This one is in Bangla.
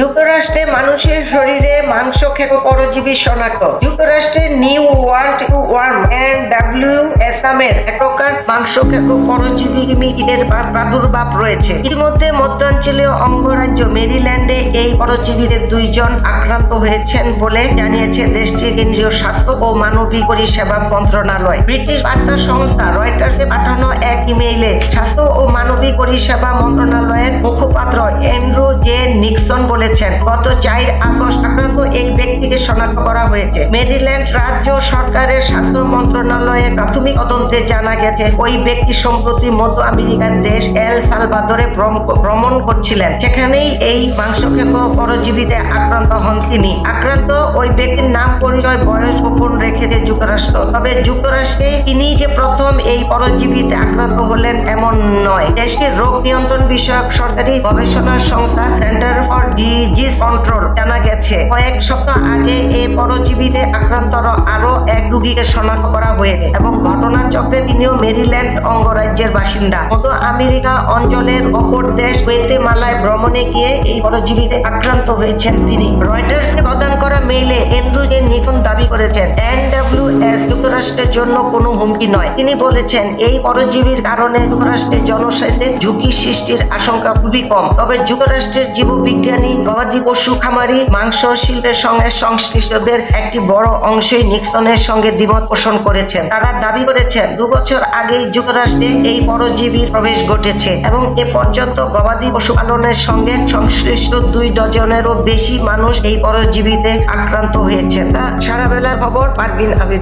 যুক্তরাষ্ট্রে মানুষের শরীরে মাংস খেকো পরজীবী শনাক্ত। যুক্তরাষ্ট্রে নিউ ওয়ার্ল্ড ওয়ার্ম এন্ড ডাব্লিউ এসামের এক প্রকার মাংস খেকো পরজীবী কীটের প্রাদুর্ভাব রয়েছে। ইতিমধ্যে মধ্যাঞ্চলীয় অঙ্গরাজ্য মেরিল্যান্ডে এই পরজীবীদের দুইজন আক্রান্ত হয়েছেন বলে জানিয়েছে দেশটির কেন্দ্রীয় স্বাস্থ্য ও মানবিক পরিষেবা মন্ত্রণালয়। ব্রিটিশ বার্তা সংস্থা রয়টার্সে পাঠানো এক ইমেইলে স্বাস্থ্য ও মানবিক পরিষেবা মন্ত্রণালয়ের মুখপাত্র এন্ড্রু জে নিক্সন বলেছেন। গত চার আগস্ট আক্রান্ত এই ব্যক্তিকে শনাক্ত করা হয়েছে। মেরিল্যান্ড রাজ্য সরকারের স্বাস্থ্য মন্ত্রণালয়ের প্রাথমিক তদন্তে জানা গেছে, ওই ব্যক্তি সম্প্রতি মধ্য আমেরিকার দেশ এল সালভাদরে ভ্রমণ করছিলেন। সেখানেই এই মাংসক্ষেপ পরজীবীতে আক্রান্ত হন তিনি। আক্রান্ত ওই ব্যক্তির নাম, পরিচয়, বয়স গোপন রেখেছে যুক্তরাষ্ট্র। তবে যুক্তরাষ্ট্রে তিনি যে প্রথম এই পরজীবীতে আক্রান্ত হলেন এমন নয়। দেশটির রোগ নিয়ন্ত্রণ বিষয়ক সরকারি গবেষণা সংস্থা সেন্টার ফর ডিজিজ কন্ট্রোল জানা গেছে। কয়েক সপ্তাহ আগে এই পরজীবীতে আক্রান্ত আরও এক রোগীকে শনাক্ত করা হয়েছে এবং ঘটনাচক্রে তিনিও মেরিল্যান্ড অঙ্গরাজ্যের বাসিন্দা। মধ্য আমেরিকা অঞ্চলের অপর দেশ গুয়েতেমালায় ভ্রমণে গিয়ে এই পরজীবীতে আক্রান্ত হয়েছেন তিনি। রয়টার্সকে প্রদান করা মেইলে এন্ড্রু জে নিকন দাবি করেছেন। এনডব্লিউএস যুক্তরাষ্ট্রের জন্য কোনো হুমকি নয়। তিনি বলেছেন, এই পরজীবীর কারণে যুক্তরাষ্ট্রের জনস্বাস্থ্যে ঝুঁকি সৃষ্টির আশঙ্কা খুবই কম। তবে যুক্তরাষ্ট্রের জীববিজ্ঞানী গবাদি পশু খামারি মাংস শিল্পের সঙ্গে সংশ্লিষ্টদের একটি বড় অংশই নিক্সনের সঙ্গে দ্বিমত পোষণ করেছেন। তারা দাবি করেছেন, দু বছর আগেই যুক্তরাষ্ট্রে এই পরজীবীর প্রবেশ ঘটেছে এবং এ পর্যন্ত গবাদি পশুপালনের সঙ্গে সংশ্লিষ্ট দুই ডজনেরও বেশি মানুষ এই পরজীবীতে আক্রান্ত হয়েছে তা সারা বেলার খবর পারবিন আবির।